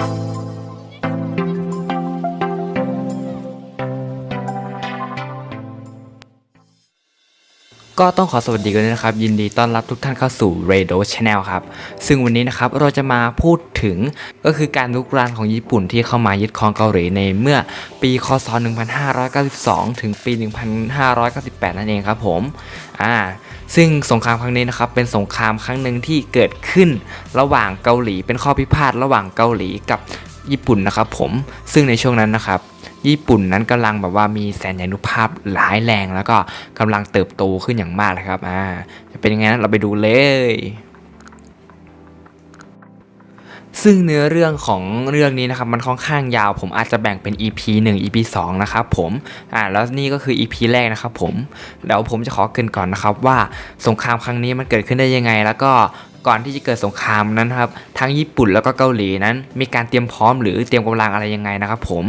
you ก็ต้องขอสวัสดีกันด้วยนะครับ ยินดีต้อนรับทุกท่านเข้าสู่ Radio Channel ครับ ซึ่งวันนี้นะครับเราจะมาพูดถึงก็คือการลุกรานของญี่ปุ่นที่เข้ามายึดครองเกาหลีในเมื่อปีคศ 1592 ถึงปี 1598 นั่นเองครับผมอ่าซึ่งสงครามครั้งนี้นะครับเป็นสงครามครั้งหนึ่งที่เกิดขึ้น ระหว่างเกาหลีเป็นข้อพิพาทระหว่างเกาหลีกับญี่ปุ่นนะครับผมซึ่งในช่วงนั้นนะครับ ญี่ปุ่นนั้นกำลังแบบว่ามีแสนยานุภาพหลายแรง แล้วก็กำลังเติบโตขึ้นอย่างมากเลยครับอ่าจะเป็นยังไงนั้นเราไปดูเลยซึ่งเนื้อเรื่องของเรื่องนี้นะครับมันค่อนข้างยาว ผมอาจจะแบ่งเป็น EP 1 EP 2 นะครับผมอ่าแล้วนี่ก็คือ EP แรกนะครับผมเดี๋ยวผมจะขอเกินก่อนนะครับว่าสงครามครั้งนี้มันเกิดขึ้นได้ยังไง แล้วก็ก่อนที่จะเกิดสงครามนั้นครับทั้งญี่ปุ่นแล้วก็เกาหลีนั้น มีการเตรียมพร้อมหรือเตรียมกำลังอะไรยังไงนะครับผม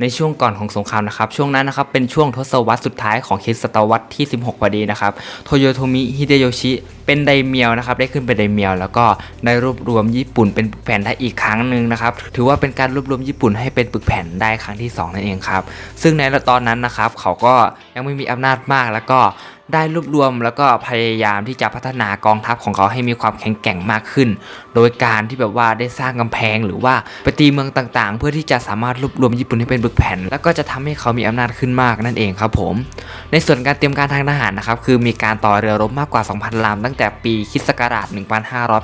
ในช่วงก่อนของสงครามนะครับ ช่วงนั้นนะครับเป็นช่วงทศวรรษสุดท้ายของคริสตศตวรรษที่ 16พอดีนะครับ โทโยโทมิฮิเดโยชิเป็นไดเมียวนะครับได้ขึ้นเป็นไดเมียว แล้วก็ได้รวบรวมญี่ปุ่นเป็นปึกแผ่นได้อีกครั้งหนึ่งนะครับถือว่าเป็นการรวบรวมญี่ปุ่นให้เป็นปึกแผ่นได้ครั้งที่สองนั่นเองครับซึ่งในตอนนั้นนะครับเขาก็ยังไม่มีอำนาจมากแล้วก็ ได้รวบรวมแล้วก็พยายามที่จะพัฒนากองทัพของเขาให้มีความแข็งแกร่งมากขึ้น โดยการที่แบบว่าได้สร้างกำแพงหรือว่าไปตีเมืองต่างๆ เพื่อที่จะสามารถรวบรวมญี่ปุ่นให้เป็นปึกแผ่น แล้วก็จะทำให้เขามีอำนาจขึ้นมากนั่นเองครับผม ในส่วนการเตรียมการทางทหารนะครับคือมีการต่อเรือรบมากกว่า 2,000ลำตั้งแต่ปีคริสต์ศักราช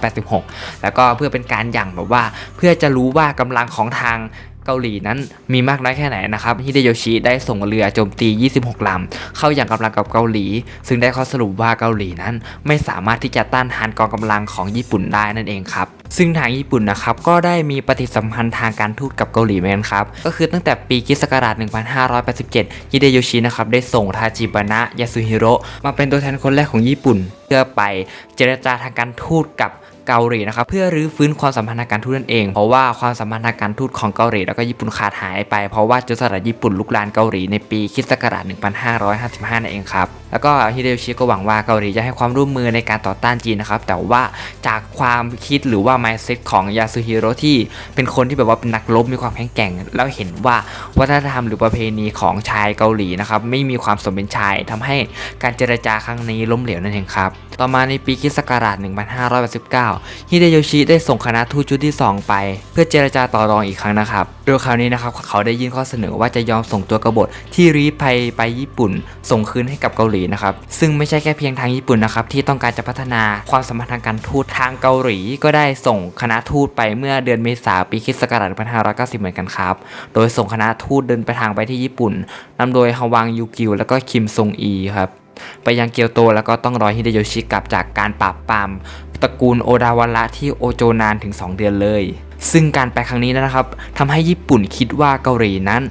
1586 แล้วก็เพื่อเป็นการหยั่งแบบว่าเพื่อจะรู้ว่ากำลังของทาง เกาหลีนั้นมีมากน้อยแค่ไหนนะครับฮิเดโยชิได้ส่งเรือโจมตี 26 ลำ เข้าอย่างกำลังกับเกาหลี ซึ่งได้ข้อสรุปว่าเกาหลีนั้น ไม่สามารถที่จะต้านทานกองกำลังของญี่ปุ่นได้นั่นเองครับซึ่งทางญี่ปุ่นนะครับก็ได้มีปฏิสัมพันธ์ทางการทูตกับเกาหลีเหมือนกันครับก็คือตั้งแต่ปีคริสต์ศักราช 1587 ฮิเดโยชินะครับได้ส่งทาจิบานะยาสุฮิโร่มาเป็นตัวแทนคนแรกของญี่ปุ่น เพื่อไปเจรจาทางการทูตกับ เกาหลีนะครับเพื่อรื้อฟื้นความสัมพันธ์ทางการทูตนั่นเอง เพราะว่าความสัมพันธ์ทางการทูตของเกาหลีแล้วก็ญี่ปุ่นขาดหายไปเพราะว่าโจรสลัดญี่ปุ่นลุกลานเกาหลีในปีคริสต์ศักราช1555นั่นเองครับแล้วก็ฮิเดโยชิก็หวังว่าเกาหลีจะให้ความร่วมมือในการต่อต้านจีนนะครับแต่ว่าจากความคิดหรือว่า mindset ของยาสุฮิโร่ที่เป็นคนที่แบบว่าเป็นนักรบมีความแข็งแกร่ง แล้วเห็นว่าวัฒนธรรมหรือประเพณีของชายเกาหลีนะครับไม่มีความสมเป็นชายทำให้การเจรจาครั้งนี้ล้มเหลวนั่นเองครับต่อมาในปีคริสต์ศักราช1589ฮิเดโยชิได้ส่งคณะทูตชุดที่ 2 ไป เพื่อเจรจาต่อรองอีกครั้งนะครับโดยคราวนี้นะครับเขาได้ยื่นข้อเสนอว่าจะยอมส่งตัวกบฏที่รีภัยไปญี่ปุ่น ส่งคืนให้กับเกาหลีนะครับซึ่งไม่ใช่แค่เพียงทางญี่ปุ่นนะครับที่ต้องการจะพัฒนาความสัมพันธ์ทางการทูตทางเกาหลี ก็ได้ส่งคณะทูตไปเมื่อเดือนเมษาปีคริสต์ศักราช1590เหมือนกันครับโดยส่งคณะทูตเดินไปทางไปที่ญี่ปุ่นนำโดยฮวังยูกิวและก็คิมซงอีครับ ไปยังเกียวโตแล้วก็ต้องรอฮิเดโยชิกลับจากการปราบปรามตระกูลโอดาวาระที่โอโจนานถึง 2 เดือนเลย ซึ่งการไปครั้งนี้นะครับทำให้ญี่ปุ่นคิดว่าเกาหลีนั้น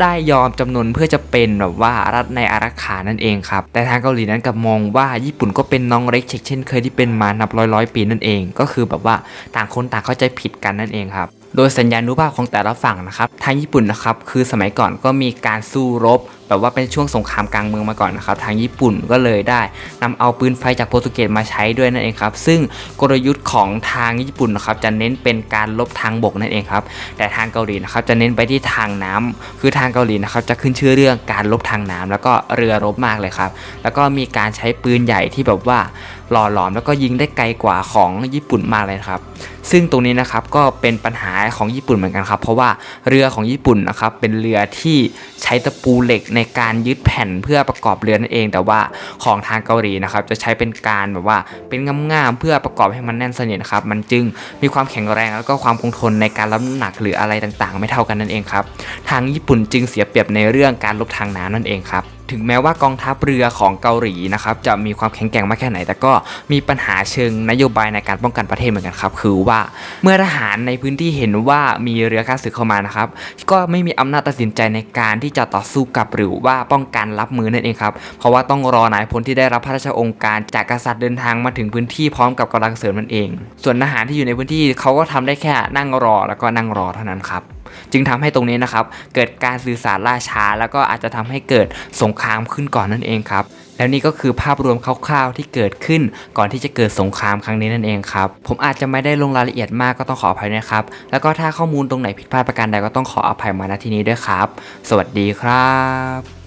ได้ยอมจำนนเพื่อจะเป็นแบบว่ารัฐในอารักขานั่นเองครับ แต่ทางเกาหลีนั้นกับมองว่าญี่ปุ่นก็เป็นน้องเล็กเช่นเคยที่เป็นมานับร้อยร้อยปีนั่นเอง ก็คือแบบว่าต่างคนต่างเข้าใจผิดกันนั่นเองครับ โดยสัญญาณุภาพของแต่ละฝั่งนะครับทางญี่ปุ่นนะครับคือสมัยก่อนก็มีการสู้รบ แบบว่าเป็นช่วงสงครามกลางเมืองมาก่อนนะครับทางญี่ปุ่นก็เลยได้นำเอาปืนไฟจากโปรตุเกสมาใช้ด้วยนั่นเองครับซึ่งกลยุทธ์ของทางญี่ปุ่นนะครับจะเน้นเป็นการลบทางบกนั่นเองครับแต่ทางเกาหลีนะครับจะเน้นไปที่ทางน้ำคือทางเกาหลีนะครับจะขึ้นชื่อเรื่องการลบทางน้ำแล้วก็เรือรบมากเลยครับแล้วก็มีการใช้ปืนใหญ่ที่แบบว่า หล่อหลอมแล้วก็ยิงได้ไกลกว่าของญี่ปุ่นมากเลยครับ ซึ่งตรงนี้นะครับก็เป็นปัญหาของญี่ปุ่นเหมือนกันครับ เพราะว่าเรือของญี่ปุ่นนะครับเป็นเรือที่ใช้ตะปูเหล็กในการยึดแผ่นเพื่อประกอบเรือนั่นเอง แต่ว่าของทางเกาหลีนะครับจะใช้เป็นการแบบว่าเป็นง่ามๆเพื่อประกอบให้มันแน่นสนิทครับมันจึงมีความแข็งแรงแล้วก็ความคงทนในการรับน้ำหนักหรืออะไรต่างๆ ไม่เท่ากันนั่นเองครับทางญี่ปุ่นจึงเสียเปรียบในเรื่องการลบทางน้ำนั่นเองครับ ถึงแม้ว่ากองทัพเรือของเกาหลีนะครับจะมีความแข็งแกร่งมากแค่ไหน แต่ก็มีปัญหาเชิงนโยบายในการป้องกันประเทศเหมือนกันครับ คือว่าเมื่อทหารในพื้นที่เห็นว่ามีเรือข้าศึกเข้ามานะครับ ก็ไม่มีอำนาจตัดสินใจในการที่จะต่อสู้กับหรือว่าป้องกันรับมือนั่นเองครับ เพราะว่าต้องรอนายพลที่ได้รับพระราชองค์การจากกษัตริย์เดินทางมาถึงพื้นที่พร้อมกับกำลังเสริมนั่นเอง ส่วนทหารที่อยู่ในพื้นที่เขาก็ทำได้แค่นั่งรอแล้วก็นั่งรอเท่านั้นครับ จึงทำให้ตรงนี้นะครับ เกิดการสื่อสารล่าช้า แล้วก็อาจจะทำให้เกิดสงครามขึ้นก่อนนั่นเองครับแล้วนี่ก็คือภาพรวมคร่าวๆที่เกิดขึ้นก่อนที่จะเกิดสงครามครั้งนี้นั่นเองครับ ผมอาจจะไม่ได้ลงรายละเอียดมากก็ต้องขออภัยนะครับ แล้วก็ถ้าข้อมูลตรงไหนผิดพลาดประการใดก็ต้องขออภัยมาณที่นี้ด้วยครับ สวัสดีครับ